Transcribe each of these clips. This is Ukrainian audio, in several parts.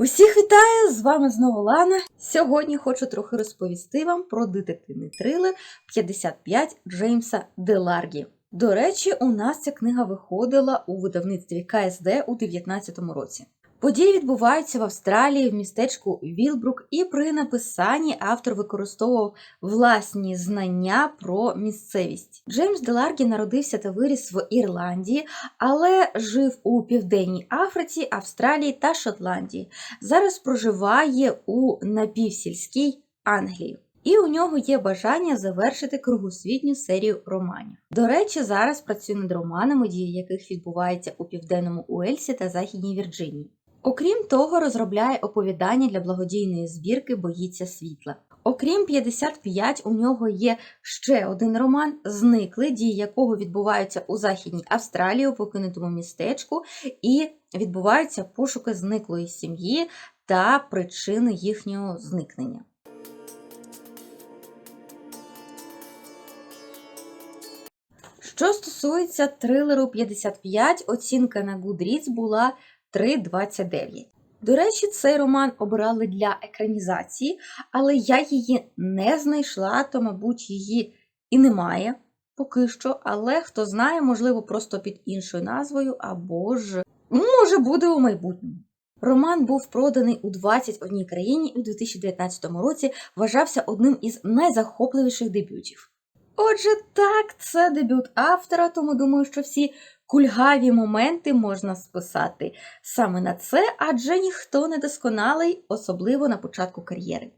Усіх вітаю! З вами знову Лана. Сьогодні хочу трохи розповісти вам про детективний трилер 55 Джеймса Деларгі. До речі, у нас ця книга виходила у видавництві КСД у 2019 році. Події відбуваються в Австралії в містечку Вілбрук, і при написанні автор використовував власні знання про місцевість. Джеймс Деларгі народився та виріс в Ірландії, але жив у Південній Африці, Австралії та Шотландії. Зараз проживає у напівсільській Англії. І у нього є бажання завершити кругосвітню серію романів. До речі, зараз працює над романами, дії яких відбуваються у південному Уельсі та Західній Вірджинії. Окрім того, розробляє оповідання для благодійної збірки Боїться світла. Окрім 55, у нього є ще один роман Зникли, дії якого відбуваються у Західній Австралії у покинутому містечку, і відбуваються пошуки зниклої сім'ї та причини їхнього зникнення. Що стосується трилеру 55, оцінка на Goodreads була 3,29. До речі, цей роман обирали для екранізації, але я її не знайшла, то, мабуть, її і немає поки що. Але хто знає, можливо, просто під іншою назвою, або ж може буде у майбутньому. Роман був проданий у 21 країні і у 2019 році вважався одним із найзахопливіших дебютів. Отже, так, це дебют автора, тому думаю, що всі кульгаві моменти можна списати саме на це, адже ніхто не досконалий, особливо на початку кар'єри.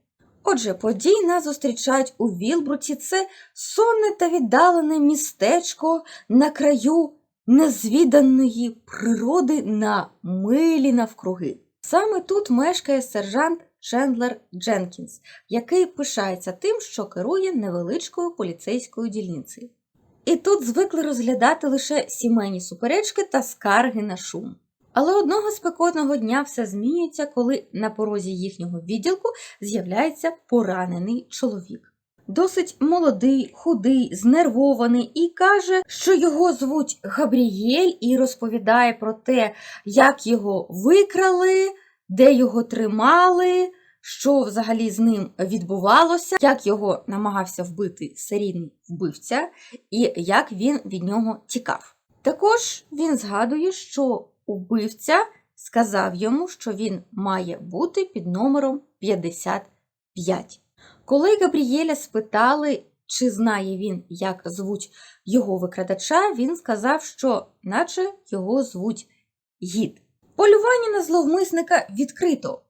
Отже, події нас зустрічають у Вілбруті. Це сонне та віддалене містечко на краю незвіданої природи на милі навкруги. Саме тут мешкає сержант Чендлер Дженкінс, який пишається тим, що керує невеличкою поліцейською дільницею. І тут звикли розглядати лише сімейні суперечки та скарги на шум. Але одного спекотного дня все змінюється, коли на порозі їхнього відділку з'являється поранений чоловік. Досить молодий, худий, знервований і каже, що його звуть Габрієль, і розповідає про те, як його викрали, де його тримали, що взагалі з ним відбувалося, як його намагався вбити серійний вбивця, і як він від нього тікав. Також він згадує, що убивця сказав йому, що він має бути під номером 55. Коли Габрієля спитали, чи знає він, як звуть його викрадача, він сказав, що наче його звуть Гід. Полювання на зловмисника відкрито,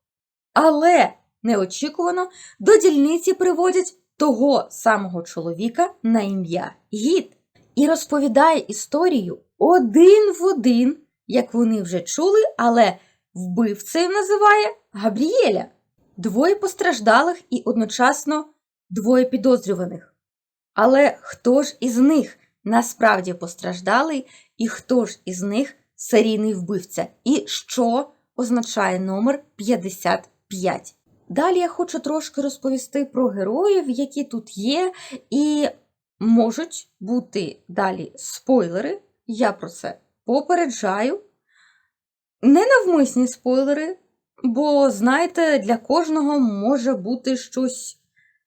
але неочікувано до дільниці приводять того самого чоловіка на ім'я Гід і розповідає історію один в один, як вони вже чули, але вбивцею називає Габрієля. Двоє постраждалих і одночасно двоє підозрюваних. Але хто ж із них насправді постраждалий, і хто ж із них серійний вбивця? І що означає номер 55? Далі я хочу трошки розповісти про героїв, які тут є, і можуть бути далі спойлери. Я про це попереджаю. Ненавмисні спойлери, бо, знаєте, для кожного може бути щось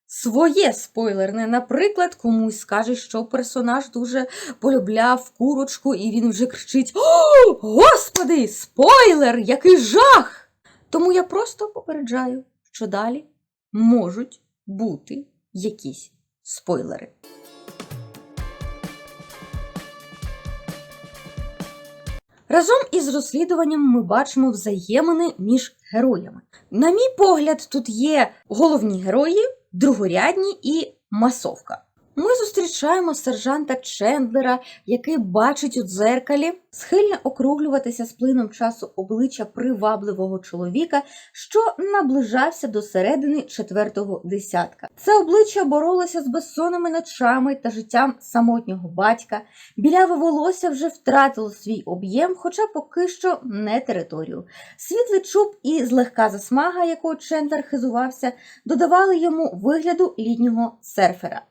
своє спойлерне. Наприклад, комусь скаже, що персонаж дуже полюбляв курочку, і він вже кричить: О, Господи, спойлер! Який жах! Тому я просто попереджаю, що далі можуть бути якісь спойлери. Разом із розслідуванням ми бачимо взаємини між героями. На мій погляд, тут є головні герої, другорядні і масовка. Ми зустрічаємо сержанта Чендлера, який бачить у дзеркалі, схильне округлюватися з плином часу обличчя привабливого чоловіка, що наближався до середини четвертого десятка. Це обличчя боролося з безсонними ночами та життям самотнього батька. Біляве волосся вже втратило свій об'єм, хоча поки що не територію. Світлий чуб і злегка засмага, якою Чендлер хизувався, додавали йому вигляду літнього серфера.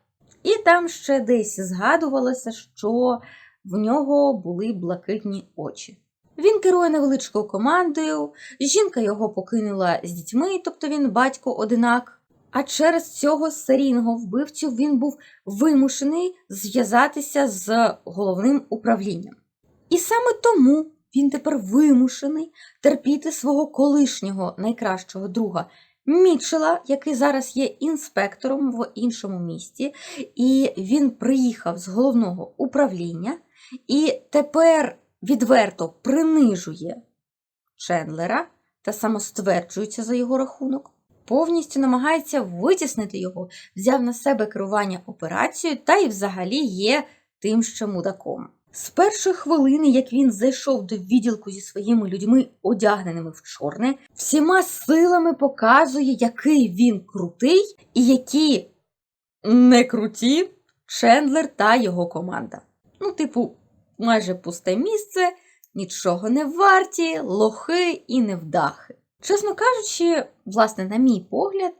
І там ще десь згадувалося, що в нього були блакитні очі. Він керує невеличкою командою, жінка його покинула з дітьми, тобто він батько одинак. А через цього серійного вбивцю він був вимушений зв'язатися з головним управлінням. І саме тому він тепер вимушений терпіти свого колишнього найкращого друга Мітчела, який зараз є інспектором в іншому місті, і він приїхав з головного управління і тепер відверто принижує Чендлера та самостверджується за його рахунок. Повністю намагається витіснити його, взяв на себе керування операцією та й взагалі є тим ще мудаком. З першої хвилини, як він зайшов до відділку зі своїми людьми, одягненими в чорне, всіма силами показує, який він крутий і які не круті Чендлер та його команда. Ну, типу, майже пусте місце, нічого не варті, лохи і невдахи. Чесно кажучи, власне, на мій погляд,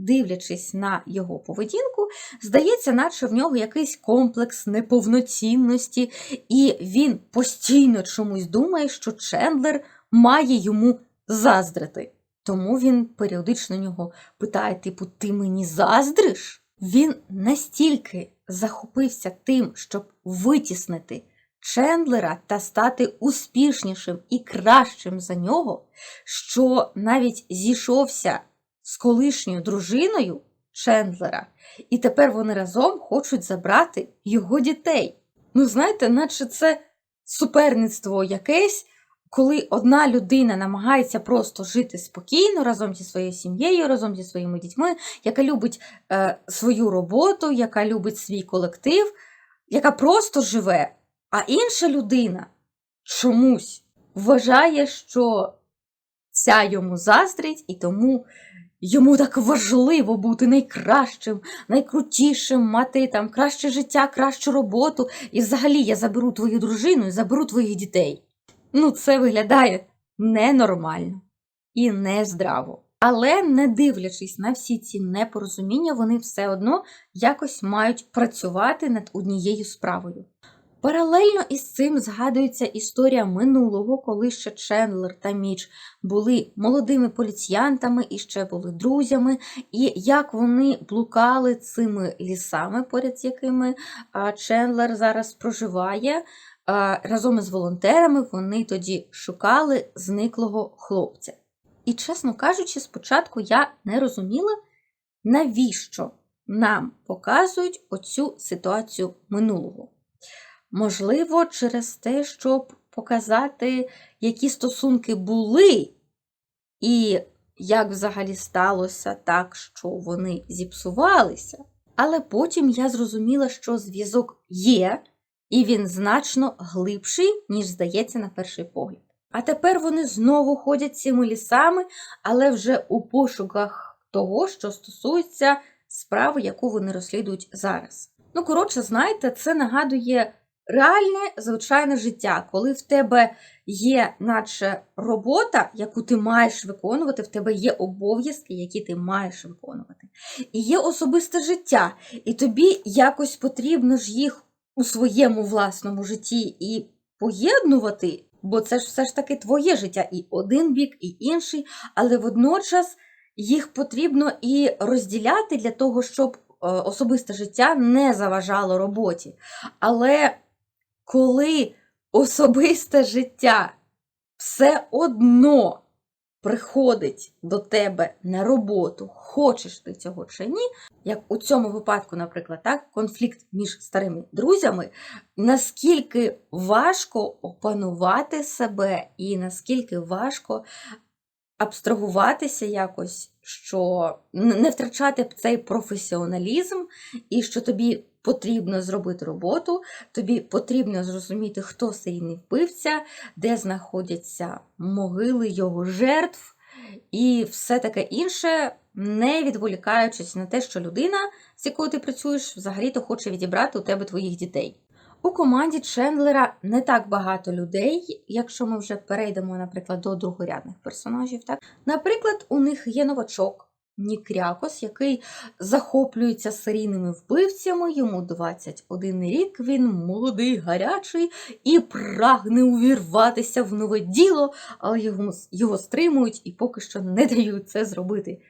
дивлячись на його поведінку, здається, наче в нього якийсь комплекс неповноцінності, і він постійно чомусь думає, що Чендлер має йому заздрити. Тому він періодично нього питає: типу, ти мені заздриш? Він настільки захопився тим, щоб витіснити Чендлера та стати успішнішим і кращим за нього, що навіть зійшовся з колишньою дружиною Чендлера, і тепер вони разом хочуть забрати його дітей. Ну, знаєте, наче це суперництво якесь, коли одна людина намагається просто жити спокійно разом зі своєю сім'єю, разом зі своїми дітьми, яка любить е, свою роботу, яка любить свій колектив, яка просто живе. А інша людина чомусь вважає, що ця йому заздрить, і тому йому так важливо бути найкращим, найкрутішим, мати там краще життя, кращу роботу. І взагалі я заберу твою дружину і заберу твоїх дітей. Ну, це виглядає ненормально і нездраво. Але не дивлячись на всі ці непорозуміння, вони все одно якось мають працювати над однією справою. Паралельно із цим згадується історія минулого, коли ще Чендлер та Міч були молодими поліціянтами і ще були друзями, і як вони блукали цими лісами, поряд з якими Чендлер зараз проживає. Разом із волонтерами вони тоді шукали зниклого хлопця. І, чесно кажучи, спочатку я не розуміла, навіщо нам показують оцю ситуацію минулого. Можливо, через те, щоб показати, які стосунки були, і як взагалі сталося так, що вони зіпсувалися. Але потім я зрозуміла, що зв'язок є, і він значно глибший, ніж здається на перший погляд. А тепер вони знову ходять цими лісами, але вже у пошуках того, що стосується справи, яку вони розслідують зараз. Ну, коротше, знаєте, це нагадує реальне звичайне життя, коли в тебе є, наче робота, яку ти маєш виконувати, в тебе є обов'язки, які ти маєш виконувати. І є особисте життя, і тобі якось потрібно ж їх у своєму власному житті і поєднувати, бо це ж все ж таки твоє життя, і один бік, і інший, але водночас їх потрібно і розділяти для того, щоб е, особисте життя не заважало роботі. Але коли особисте життя все одно приходить до тебе на роботу, хочеш ти цього чи ні, як у цьому випадку, наприклад, так, конфлікт між старими друзями, наскільки важко опанувати себе і наскільки важко абстрагуватися якось, що не втрачати цей професіоналізм, і що тобі потрібно зробити роботу, тобі потрібно зрозуміти, хто серійний вбивця, де знаходяться могили його жертв, і все таке інше, не відволікаючись на те, що людина, з якою ти працюєш, взагалі-то хоче відібрати у тебе твоїх дітей. У команді Чендлера не так багато людей, якщо ми вже перейдемо, наприклад, до другорядних персонажів. Так? Наприклад, у них є новачок, Нікрякос, який захоплюється серійними вбивцями. Йому 21 рік, він молодий, гарячий і прагне увірватися в нове діло, але його, його стримують і поки що не дають це зробити,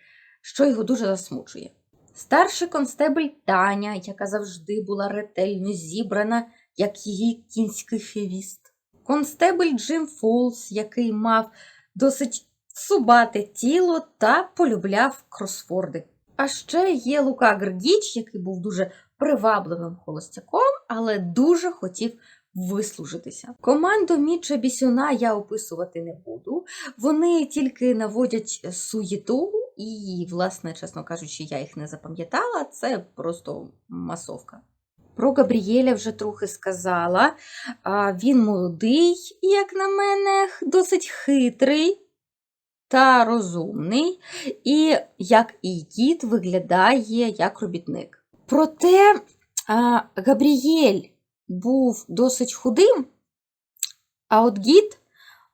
що його дуже засмучує. Старший констебль Таня, яка завжди була ретельно зібрана, як її кінський хвіст. Констебль Джим Фолс, який мав досить цубате тіло та полюбляв кросфорди. А ще є Лука Гргіч, який був дуже привабливим холостяком, але дуже хотів вислужитися. Команду Міча Бісюна я описувати не буду. Вони тільки наводять суєту, і, власне, чесно кажучи, я їх не запам'ятала. Це просто масовка. Про Габрієля вже трохи сказала. Він молодий, як на мене, досить хитрий та розумний, і, як і кіт, виглядає як робітник. Проте Габрієль був досить худим, а от гід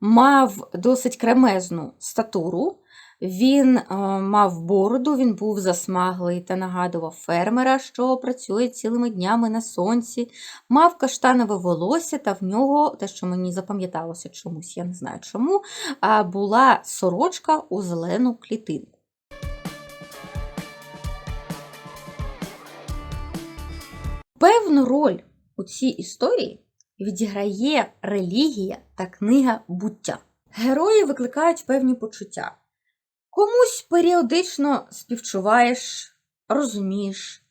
мав досить кремезну статуру. Він е, мав бороду, він був засмаглий та нагадував фермера, що працює цілими днями на сонці, мав каштанове волосся, та в нього, те, що мені запам'яталося чомусь, я не знаю чому, була сорочка у зелену клітинку. Певну роль у цій історії відіграє релігія та книга буття. Герої викликають певні почуття. Комусь періодично співчуваєш, розумієш,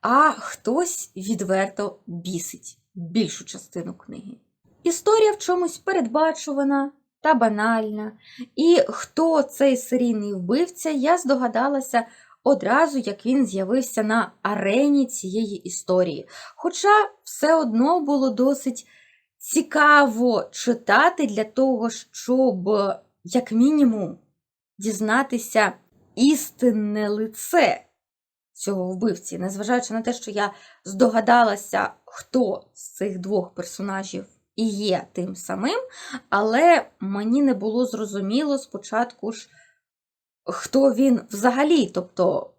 а хтось відверто бісить більшу частину книги. Історія в чомусь передбачувана та банальна, і хто цей серійний вбивця, я здогадалася одразу, як він з'явився на арені цієї історії. Хоча все одно було досить цікаво читати для того, щоб, як мінімум, дізнатися істинне лице цього вбивці, незважаючи на те, що я здогадалася, хто з цих двох персонажів і є тим самим, але мені не було зрозуміло спочатку ж, хто він взагалі, тобто.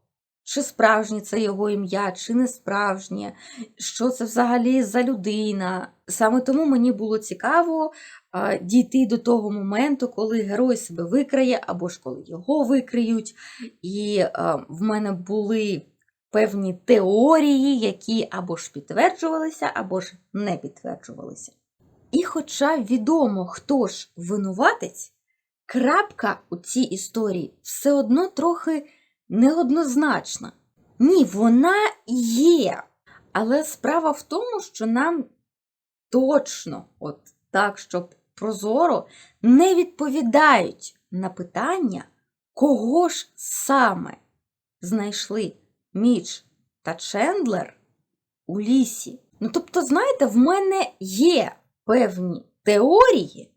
Чи справжнє це його ім'я, чи не справжнє, що це взагалі за людина. Саме тому мені було цікаво а, дійти до того моменту, коли герой себе викриє, або ж коли його викриють. І а, в мене були певні теорії, які або ж підтверджувалися, або ж не підтверджувалися. І хоча відомо, хто ж винуватець, крапка у цій історії все одно трохи неоднозначна. Ні, вона є. Але справа в тому, що нам точно, от так, щоб прозоро, не відповідають на питання, кого ж саме знайшли Міч та Чендлер у лісі. Ну, тобто, знаєте, в мене є певні теорії,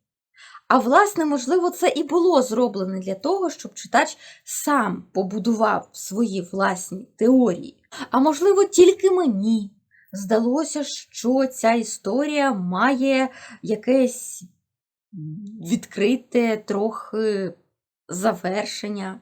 а власне, можливо, це і було зроблено для того, щоб читач сам побудував свої власні теорії. А можливо, тільки мені здалося, що ця історія має якесь відкрите трохи завершення.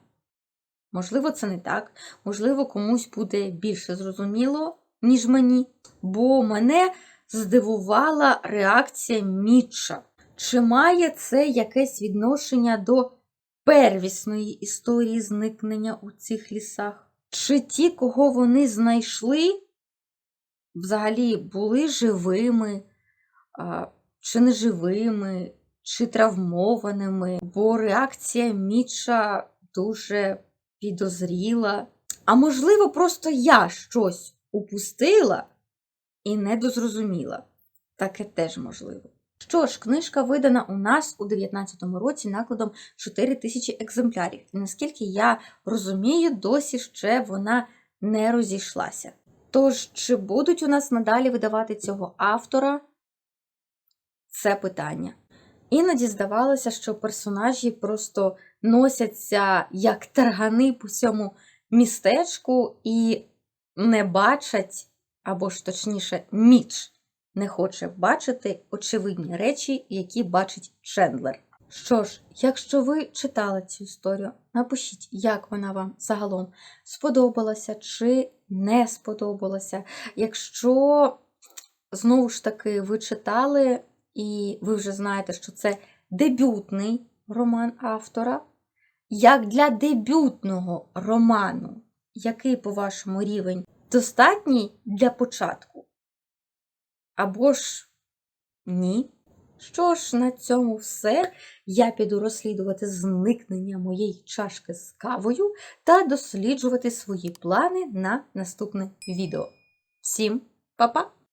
Можливо, це не так, можливо, комусь буде більше зрозуміло, ніж мені, бо мене здивувала реакція Мітча. Чи має це якесь відношення до первісної історії зникнення у цих лісах? Чи ті, кого вони знайшли, взагалі були живими, чи неживими, чи травмованими? Бо реакція Міча дуже підозріла. А можливо, просто я щось упустила і не дозрозуміла. Таке теж можливо. Що ж, книжка видана у нас у 19-му році накладом 4 тисячі екземплярів. І наскільки я розумію, досі ще вона не розійшлася. Тож, чи будуть у нас надалі видавати цього автора? Це питання. Іноді здавалося, що персонажі просто носяться як таргани по цьому містечку і не бачать, або ж точніше, міч не хоче бачити очевидні речі, які бачить Чендлер. Що ж, якщо ви читали цю історію, напишіть, як вона вам загалом сподобалася чи не сподобалася. Якщо знову ж таки ви читали і ви вже знаєте, що це дебютний роман автора, як для дебютного роману, який, по-вашому, рівень достатній для початку? Або ж ні? Що ж, на цьому все. Я піду розслідувати зникнення моєї чашки з кавою та досліджувати свої плани на наступне відео. Всім па-па!